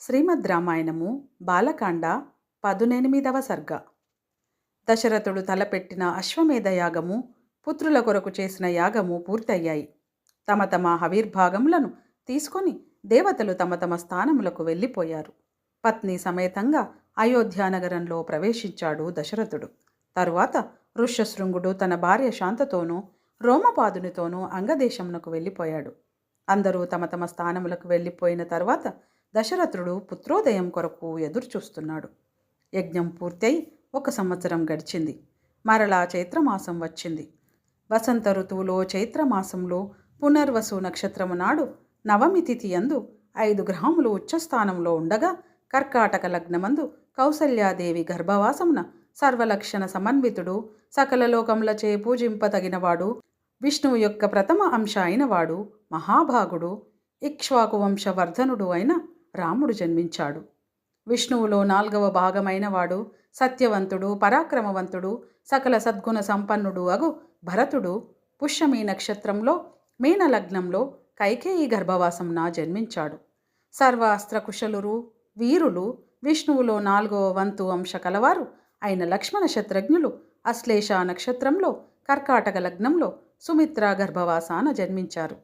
శ్రీమద్ రామాయణము బాలకాండ పదునెనిమిదవ సర్గ. దశరథుడు తలపెట్టిన అశ్వమేధ యాగము పుత్రుల కొరకు చేసిన యాగము పూర్తయ్యాయి. తమ తమ హవిర్భాగములను తీసుకొని దేవతలు తమ తమ స్థానములకు వెళ్ళిపోయారు. పత్ని సమేతంగా అయోధ్యానగరంలో ప్రవేశించాడు దశరథుడు. తరువాత ఋష్యశృంగుడు తన భార్య శాంతతోనూ రోమపాదునితోనూ అంగదేశమునకు వెళ్ళిపోయాడు. అందరూ తమ తమ స్థానములకు వెళ్ళిపోయిన తర్వాత దశరథుడు పుత్రోదయం కొరకు ఎదురుచూస్తున్నాడు. యజ్ఞం పూర్తయి ఒక సంవత్సరం గడిచింది. మరలా చైత్రమాసం వచ్చింది. వసంత ఋతువులో చైత్రమాసంలో పునర్వసు నక్షత్రము నాడు నవమి తిథి అందు ఐదు గ్రహములు ఉచ్చస్థానంలో ఉండగా కర్కాటక లగ్నమందు కౌసల్యాదేవి గర్భవాసమున సర్వలక్షణ సమన్వితుడు సకల లోకములచే పూజింపతగినవాడు విష్ణువు యొక్క ప్రథమ అంశ అయినవాడు మహాభాగుడు ఇక్ష్వాకు వంశవర్ధనుడు అయిన రాముడు జన్మించాడు. విష్ణువులో నాల్గవ భాగమైన వాడు సత్యవంతుడు పరాక్రమవంతుడు సకల సద్గుణ సంపన్నుడు అగు భరతుడు. పుష్యమి నక్షత్రంలో మీనలగ్నంలో కైకేయి గర్భవాసంన జన్మించాడు. సర్వాస్త్ర కుశలురు వీరులు విష్ణువులో నాలుగవ వంతు అంశ కలవారు అయిన లక్ష్మణ శత్రజ్ఞులు అశ్లేష నక్షత్రంలో కర్కాటక లగ్నంలో సుమిత్ర గర్భవాసాన జన్మించారు.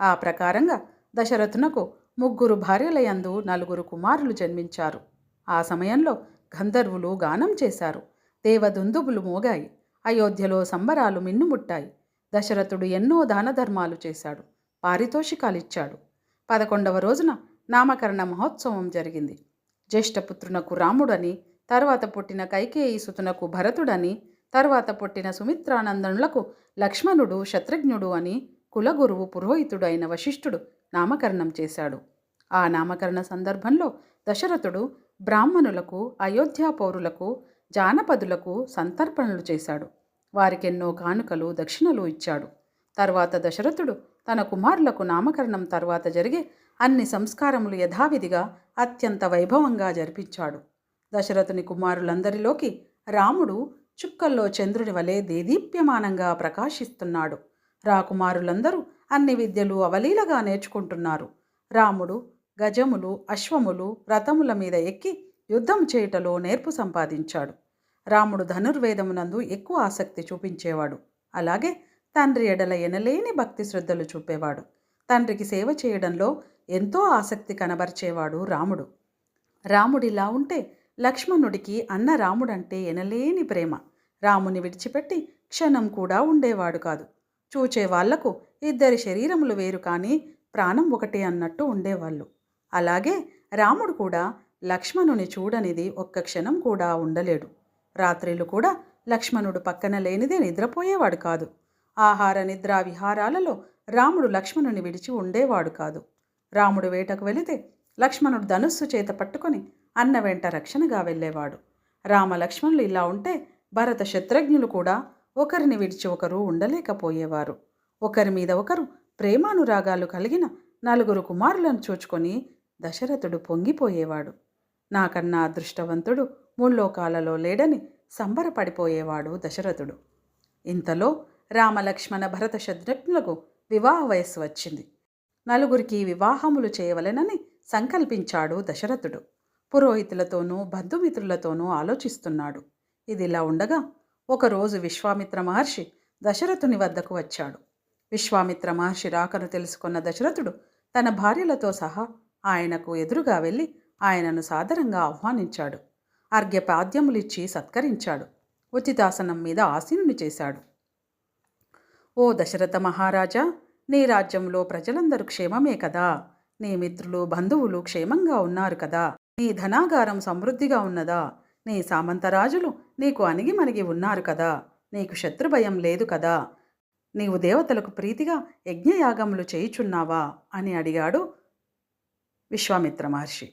ఆ ప్రకారంగా దశరథునకు ముగ్గురు భార్యలయందు నలుగురు కుమారులు జన్మించారు. ఆ సమయంలో గంధర్వులు గానం చేశారు. దేవదుందుబులు మోగాయి. అయోధ్యలో సంబరాలు మిన్నుముట్టాయి. దశరథుడు ఎన్నో దాన ధర్మాలు చేశాడు. పారితోషికాలిచ్చాడు. పదకొండవ రోజున నామకరణ మహోత్సవం జరిగింది. జ్యేష్ఠపుత్రునకు రాముడని తర్వాత పుట్టిన కైకేయి సుతునకు భరతుడని తర్వాత పుట్టిన సుమిత్రానందనులకు లక్ష్మణుడు శత్రుఘ్నుడు అని కులగురువు పురోహితుడైన వశిష్ఠుడు నామకరణం చేశాడు. ఆ నామకరణ సందర్భంలో దశరథుడు బ్రాహ్మణులకు అయోధ్యా పౌరులకు జానపదులకు సంతర్పణలు చేశాడు. వారికెన్నో కానుకలు దక్షిణలు ఇచ్చాడు. తర్వాత దశరథుడు తన కుమారులకు నామకరణం తర్వాత జరిగే అన్ని సంస్కారములు యథావిధిగా అత్యంత వైభవంగా జరిపించాడు. దశరథుని కుమారులందరిలోకి రాముడు చుక్కల్లో చంద్రుని వలె దేదీప్యమానంగా ప్రకాశిస్తున్నాడు. రాకుమారులందరూ అన్ని విద్యలు అవలీలగా నేర్చుకుంటున్నారు. రాముడు గజములు అశ్వములు రథముల మీద ఎక్కి యుద్ధం చేయుటలో నేర్పు సంపాదించాడు. రాముడు ధనుర్వేదమునందు ఎక్కువ ఆసక్తి చూపించేవాడు. అలాగే తండ్రి ఎడల ఎనలేని భక్తి శ్రద్ధలు చూపేవాడు. తండ్రికి సేవ చేయడంలో ఎంతో ఆసక్తి కనబరిచేవాడు రాముడు. రాముడిలా ఉంటే లక్ష్మణుడికి అన్న రాముడంటే ఎనలేని ప్రేమ. రాముని విడిచిపెట్టి క్షణం కూడా ఉండేవాడు కాదు. చూచే వాళ్ళకు ఇద్దరి శరీరములు వేరు కానీ ప్రాణం ఒకటే అన్నట్టు ఉండేవాళ్ళు. అలాగే రాముడు కూడా లక్ష్మణుని చూడనిది ఒక్క క్షణం కూడా ఉండలేడు. రాత్రిలు కూడా లక్ష్మణుడు పక్కన లేనిదే నిద్రపోయేవాడు కాదు. ఆహార నిద్ర విహారాలలో రాముడు లక్ష్మణుని విడిచి ఉండేవాడు కాదు. రాముడు వేటకు వెళితే లక్ష్మణుడు ధనుస్సు చేత పట్టుకొని అన్న వెంట రక్షణగా వెళ్ళేవాడు. రామ లక్ష్మణులు ఇలా ఉంటే భరత శత్రుఘ్నులు కూడా ఒకరిని విడిచి ఒకరు ఉండలేకపోయేవారు. ఒకరి మీద ఒకరు ప్రేమానురాగాలు కలిగిన నలుగురు కుమారులను చూచుకొని దశరథుడు పొంగిపోయేవాడు. నాకన్నా అదృష్టవంతుడు ముల్లోకాలలో లేడని సంబరపడిపోయేవాడు దశరథుడు. ఇంతలో రామలక్ష్మణ భరత శత్రుఘ్నులకు వివాహ వయస్సు వచ్చింది. నలుగురికి వివాహములు చేయవలెనని సంకల్పించాడు దశరథుడు. పురోహితులతోనూ బంధుమిత్రులతోనూ ఆలోచిస్తున్నాడు. ఇదిలా ఉండగా ఒకరోజు విశ్వామిత్ర మహర్షి దశరథుని వద్దకు వచ్చాడు. విశ్వామిత్ర మహర్షి రాకను తెలుసుకున్న దశరథుడు తన భార్యలతో సహా ఆయనకు ఎదురుగా వెళ్ళి ఆయనను సాదరంగా ఆహ్వానించాడు. అర్ఘ్యపాద్యములిచ్చి సత్కరించాడు. ఉచితాసనం మీద ఆసీనుని చేశాడు. ఓ దశరథ మహారాజా నీ రాజ్యంలో ప్రజలందరూ క్షేమమే కదా? నీ మిత్రులు బంధువులు క్షేమంగా ఉన్నారు కదా? నీ ధనాగారం సమృద్ధిగా ఉన్నదా? నీ సామంతరాజులు నీకు అణిగిమణిగి ఉన్నారు కదా? నీకు శత్రుభయం లేదు కదా? నీవు దేవతలకు ప్రీతిగా యజ్ఞయాగములు చేయుచున్నావా? అని అడిగాడు విశ్వామిత్ర మహర్షి.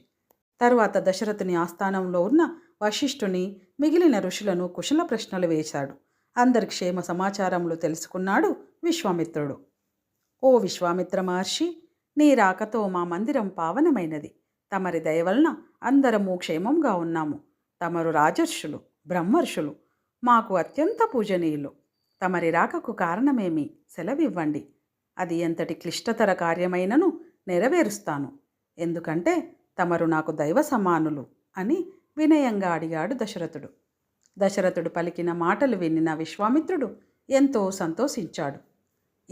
తరువాత దశరథుని ఆస్థానంలో ఉన్న వశిష్ఠుని మిగిలిన ఋషులను కుశల ప్రశ్నలు వేశాడు. అందరి క్షేమ సమాచారములు తెలుసుకున్నాడు విశ్వామిత్రుడు. ఓ విశ్వామిత్ర మహర్షి నీ రాకతో మా మందిరం పావనమైనది. తమరి దయవలన అందరము క్షేమంగా ఉన్నాము. తమరు రాజర్షులు బ్రహ్మర్షులు మాకు అత్యంత పూజనీయులు. తమరి రాకకు కారణమేమి? సెలవివ్వండి. అది ఎంతటి క్లిష్టతర కార్యమైనను నెరవేరుస్తాను. ఎందుకంటే తమరు నాకు దైవ సమానులు అని వినయంగా అడిగాడు దశరథుడు. దశరథుడు పలికిన మాటలు వినిన విశ్వామిత్రుడు ఎంతో సంతోషించాడు.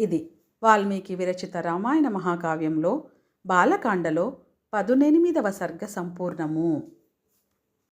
ఇది వాల్మీకి విరచిత రామాయణ మహాకావ్యంలో బాలకాండలో పదునెనిమిదవ సర్గ సంపూర్ణము.